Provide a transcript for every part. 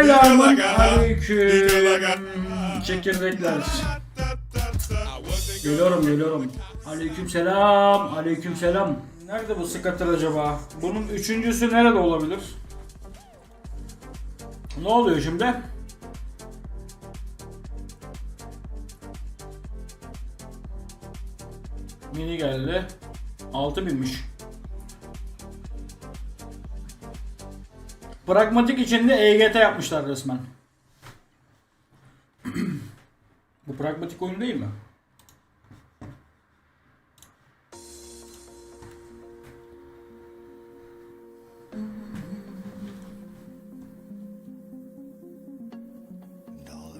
Selamun aleyküm. Çekirdekler. Geliyorum geliyorum. Aleyküm selam. Aleyküm selam. Nerede bu skatır acaba? Bunun üçüncüsü nerede olabilir? Ne oluyor şimdi? Mini geldi. 6000'miş. Pragmatik içinde EGT yapmışlar resmen. Bu pragmatik oyun değil mi?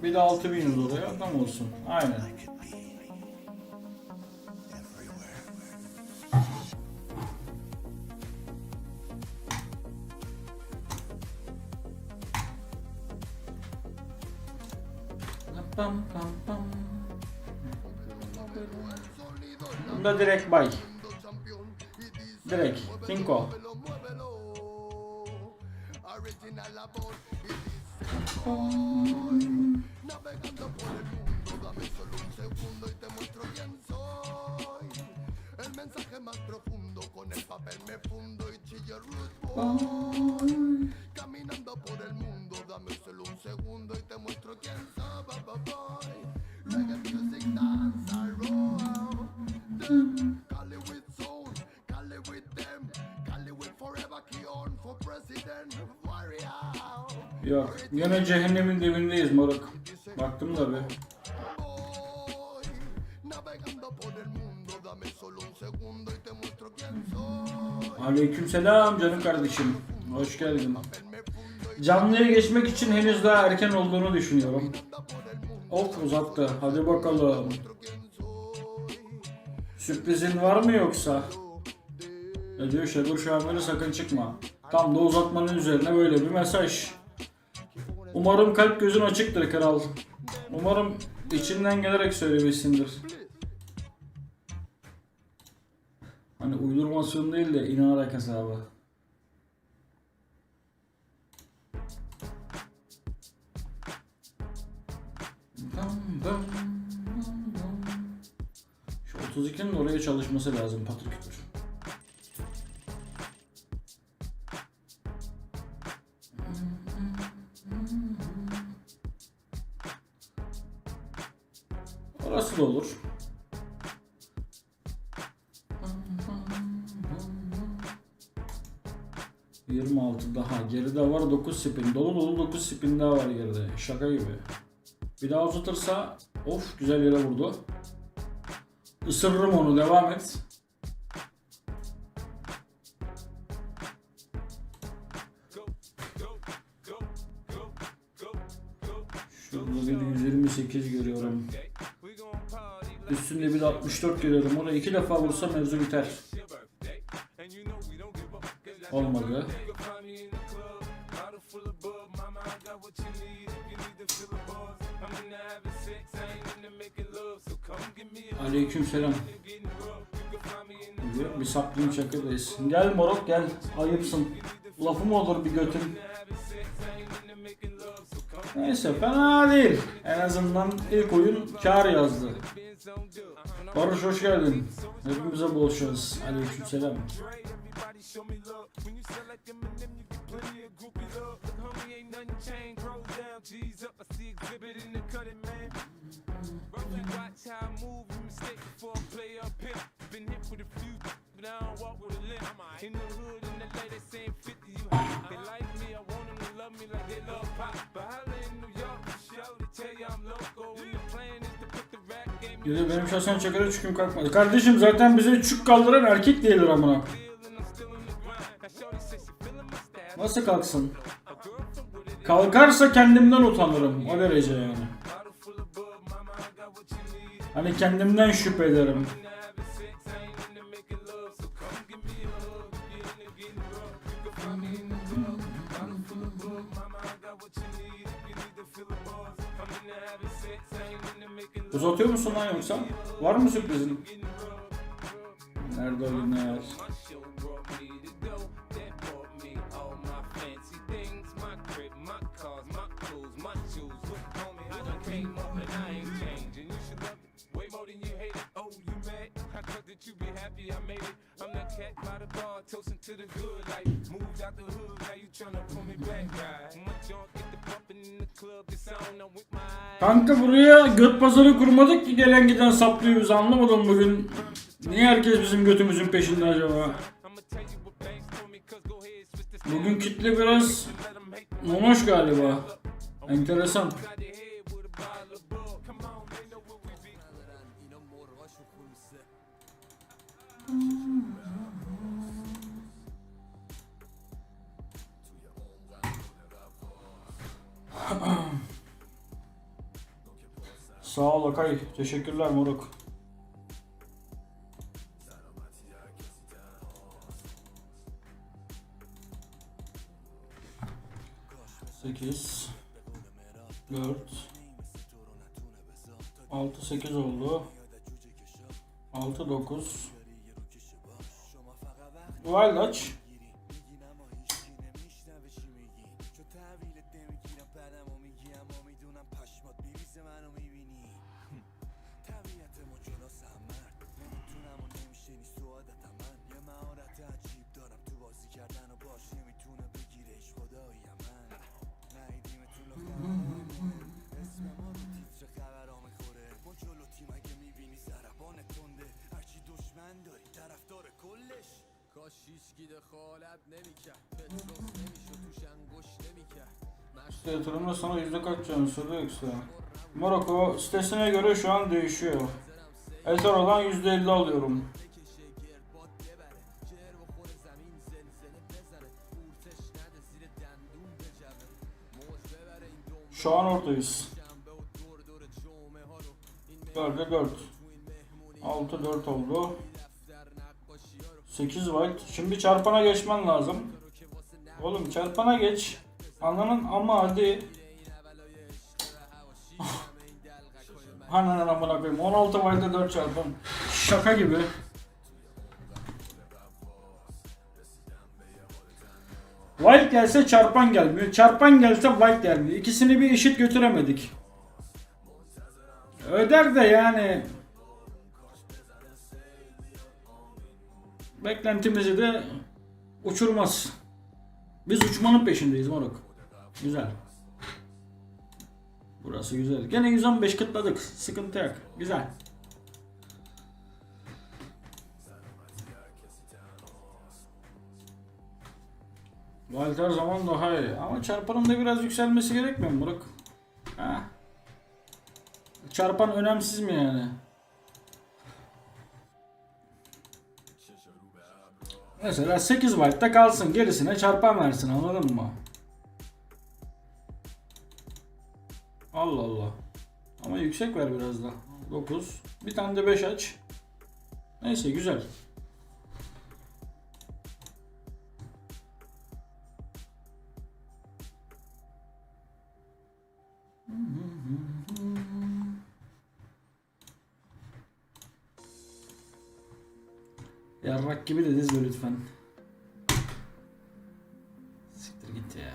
Bir de 6000 oraya tam olsun. Aynen. Bunda direkt bay. Direkt. Cinco. El mensaje. Caminando por el mundo, dame solo un segundo y te muestro quién soy, Yok. Yine cehennemin dibindeyiz moruk. Baktım da soy. Aleykümselam canım kardeşim. Hoş geldin. Canlıya geçmek için henüz daha erken olduğunu düşünüyorum. Of uzattı. Hadi bakalım. Sürprizin var mı yoksa? Ne diyor Şedur Şamil'i sakın çıkma. Tam da uzatmanın üzerine böyle bir mesaj. Umarım kalp gözün açıktır kral. Umarım içinden gelerek söylemişsindir. Hani uydurmasyon değil de inanarak hesabı. Şu 32'nin oraya çalışması lazım patır kütür. Orası da olur. ...26 daha. Geride var 9 spin. Dolu dolu 9 spin daha var geride. Şaka gibi. Bir daha uzatırsa... Of güzel yere vurdu. Isırırım onu. Devam et. Şurada bir 128 görüyorum. Üstünde bir de 64 görüyorum. Oraya iki defa vursa mevzu biter. Olmadı. Aleyküm selam. Bir saplayayım çakırdayız. Gel moruk gel. Ayıpsın. Lafı mı olur bir götün? Neyse fena değil. En azından ilk oyun kar yazdı. Barış hoş geldin. Hepimize şans. Aleyküm selam. Show and watch how I move. You mistake before I play up here. Been hit with a few, but I don't walk with a limp. In the hood, in the lady saying 50, you hot. They like me, I want them to love me like they love pop. But holla in New York, for sure, they tell you I'm local. And the plan is to put the rap game in Dedi benim şahsen çakara çüküm kalkmadı. Kardeşim zaten bize çük kaldıran erkek değildir amına. Nasıl kalksın? A Kalkarsa kendimden utanırım. O derece yani. Hani kendimden şüphe ederim. Uzatıyor musun lan yoksa? Var mı sürprizin? Nerede o günler? Happy I made it. I'm that cat by the bar, toasting to the good life. Moved out the hood, now you tryna pull me back, right? My junk get the bumping in the club, it's on. I'm with my. Kanka buraya göt pazarı kurmadık ki gelen giden saplıyor bizi anlamadım bugün. Niye herkes bizim götümüzün peşinde acaba? Bugün kitle biraz monoş galiba. Enteresan. Akay. Teşekkürler moruk. Sekiz. Dört. Altı sekiz oldu. Altı dokuz. Wild aç. دخالت نمیکرد پتروس نمیشد توش انگوش نمیکرد Site yatırımda sana yüzde kaç canı soruyor ekstra. Morocco sitesine göre şu an değişiyor. Ethereum'dan yüzde elli alıyorum. Şu an oradayız. 4'e 4. 6 4 oldu. 8 volt. Şimdi çarpana geçmen lazım. Oğlum çarpana geç. Ananın ama hadi. Ananın amına koyayım. 16 volt'e 4 çarpan. Şaka gibi. Wild gelse çarpan gelmiyor. Çarpan gelse wild gelmiyor. İkisini bir eşit götüremedik. Öder de yani. Beklentimizi de uçurmaz. Biz uçmanın peşindeyiz moruk. Güzel. Burası güzel. Gene 115 kıtladık. Sıkıntı yok. Güzel. Wild her zaman daha iyi. Ama çarpanın da biraz yükselmesi gerekmiyor mu moruk? Ha? Çarpan önemsiz mi yani? Mesela 8 byte'da kalsın gerisine çarpan versin anladın mı? Allah Allah. Ama yüksek ver biraz da. 9. Bir tane de 5 aç. Neyse güzel. Yarrak gibi de dizme lütfen. Siktir git ya.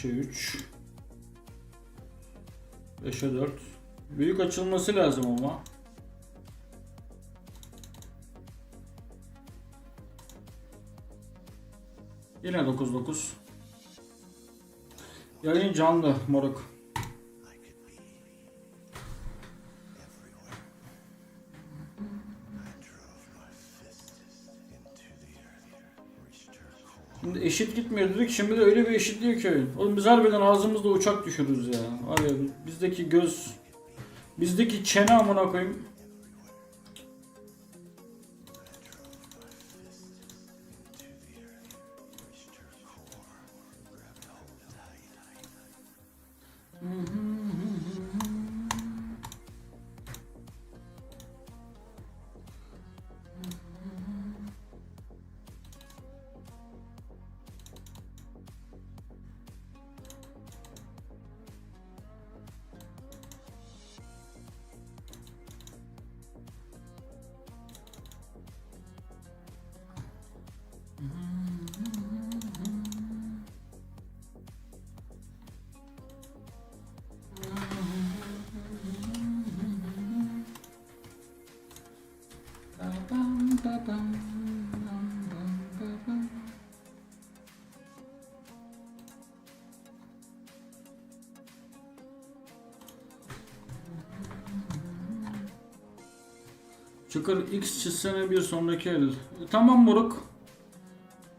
Beşe 3 5'e 4 Büyük açılması lazım ama. Yine 9 9 Yayın canlı moruk. Eşit gitmiyor dedik. Şimdi de öyle bir eşitliyor ki. Oğlum biz harbiden ağzımızda uçak düşürürüz ya. Var bizdeki göz bizdeki çene amına koyayım. Çıkır X çizsene bir sonraki el. Tamam moruk.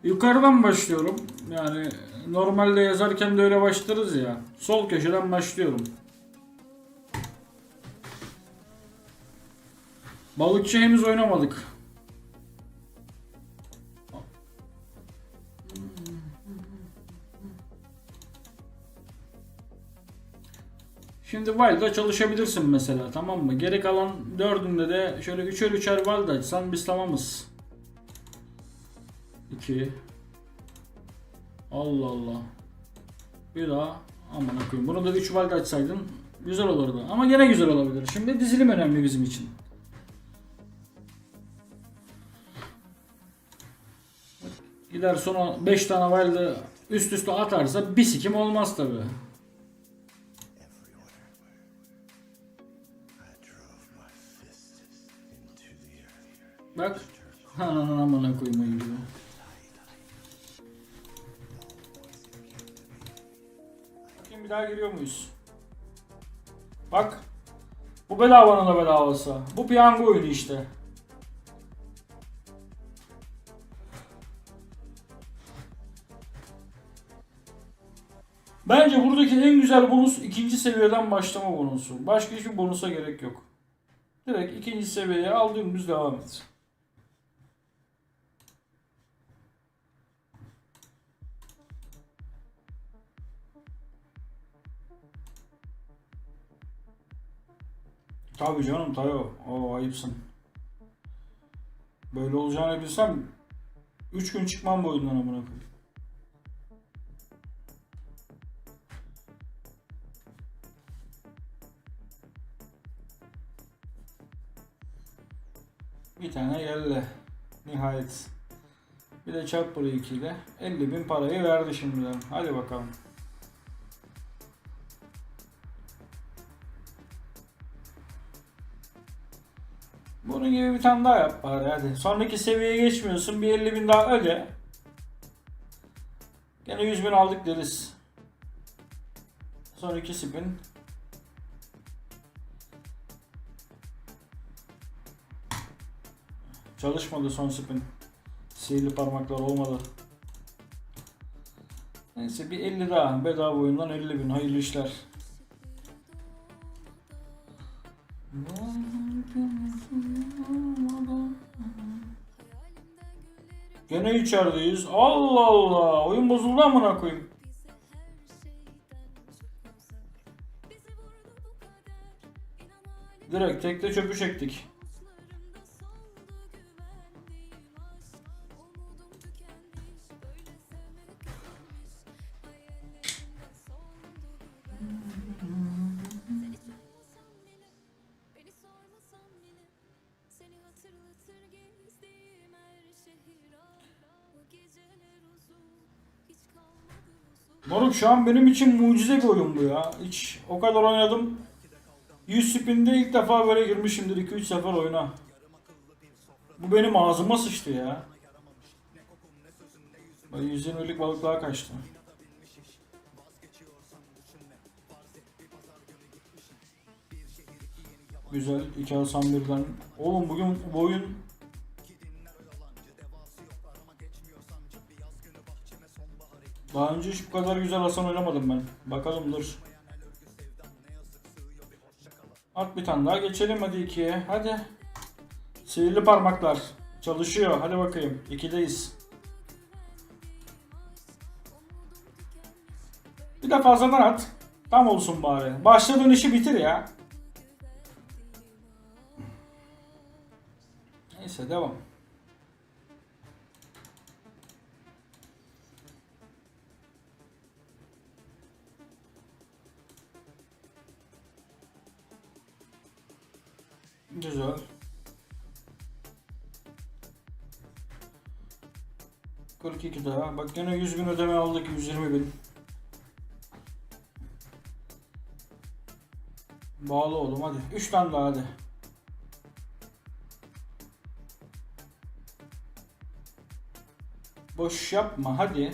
Yukarıdan başlıyorum. Yani normalde yazarken de öyle başlarız ya. Sol köşeden başlıyorum. Balıkçı henüz oynamadık. Şimdi Wild'a çalışabilirsin mesela tamam mı? Geri kalan dördünde de şöyle üçer üçer Wild açsan biz tamamız. 2 Allah Allah. Bir daha aman koyayım. Bunu da 3 Wild açsaydın güzel olurdu. Ama gene güzel olabilir. Şimdi dizilim önemli bizim için. Gider sonra 5 tane Wild'ı üst üste atarsa bir sikim olmaz tabi. Bak. Ananın amına koymayı gibi. Bakayım bir daha giriyor muyuz? Bak. Bu bedavanın da bedavası. Bu piyango oyunu işte. Bence buradaki en güzel bonus ikinci seviyeden başlama bonusu. Başka hiçbir bonusa gerek yok. Direkt ikinci seviyeye al devam et. Tabii canım Tayo. Oo ayıpsın. Böyle olacağını bilsem 3 gün çıkmam bu oyundan amına koyayım. Bir tane geldi. Nihayet. Bir de çarp burayı 2 ile. 50 bin parayı verdi şimdiden. Hadi bakalım. Bunun gibi bir tane daha yap bari hadi. Sonraki seviyeye geçmiyorsun. Bir 50 bin daha öde. Gene 100 bin aldık deriz. Sonraki spin. Çalışmadı son spin. Sihirli parmaklar olmadı. Neyse bir 50 daha. Bedava oyundan 50 bin. Hayırlı işler. Gene içerideyiz. Allah Allah. Oyun bozuldu amına koyayım. Direkt tekte çöpü çektik. Moruk şu an benim için mucize bir oyun bu ya. Hiç o kadar oynadım. 100 spinde ilk defa böyle girmişimdir 2-3 sefer oyuna. Bu benim ağzıma sıçtı ya. Böyle 120'lik balık daha kaçtı. Güzel. 2 Hasan birden. Oğlum bugün bu oyun Daha önce hiç bu kadar güzel Hasan oynamadım ben. Bakalım dur. At bir tane daha geçelim hadi ikiye. Hadi. Sihirli parmaklar. Çalışıyor. Hadi bakayım. İkideyiz. Bir de fazladan at. Tam olsun bari. Başladığın işi bitir ya. Neyse devam. Güzel. Kırk iki daha. Bak gene 100 bin ödeme aldık 120 bin. Bağlı oğlum hadi. 3 tane daha hadi. Boş yapma hadi.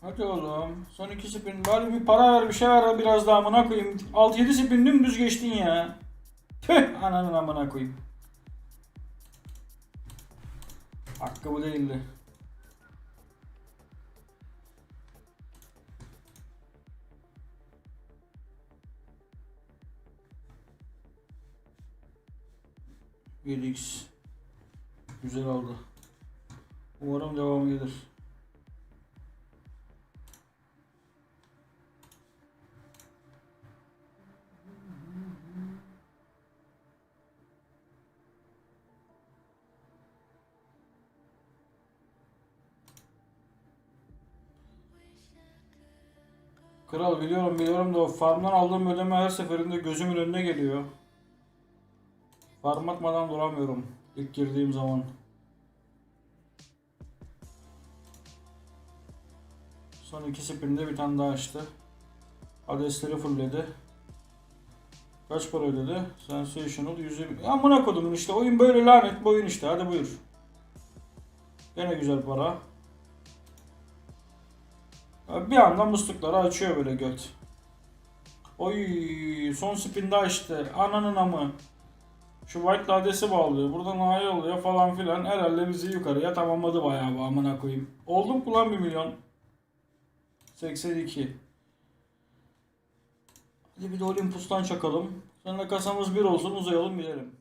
Hadi oğlum. Son iki spin. Bari bir para ver bir şey ver biraz daha amına koyayım. 6-7 spin dümdüz geçtin ya. Tüh ananın amına koyayım. Hakkı bu değildi. x Güzel oldu. Umarım devamı gelir. Kral biliyorum biliyorum da o farmdan aldığım ödeme her seferinde gözümün önüne geliyor. Farm atmadan duramıyorum ilk girdiğim zaman. Son iki spinde bir tane daha açtı. Adesleri fullledi. Kaç para ödedi? Sensational 120. Ya amına kodumun işte oyun böyle lanet bir oyun işte hadi buyur. Gene güzel para. Bir anda muslukları açıyor böyle göt. Oy son spinde açtı. Ananın amı. Şu white ladesi bağlıyor. Buradan A'ya oluyor falan filan. Herhalde bizi yukarıya tamamladı bayağı bu amına koyayım. Oldum kullan 1 milyon. 82. Hadi bir de Olympus'tan çakalım. Seninle kasamız bir olsun uzayalım gidelim.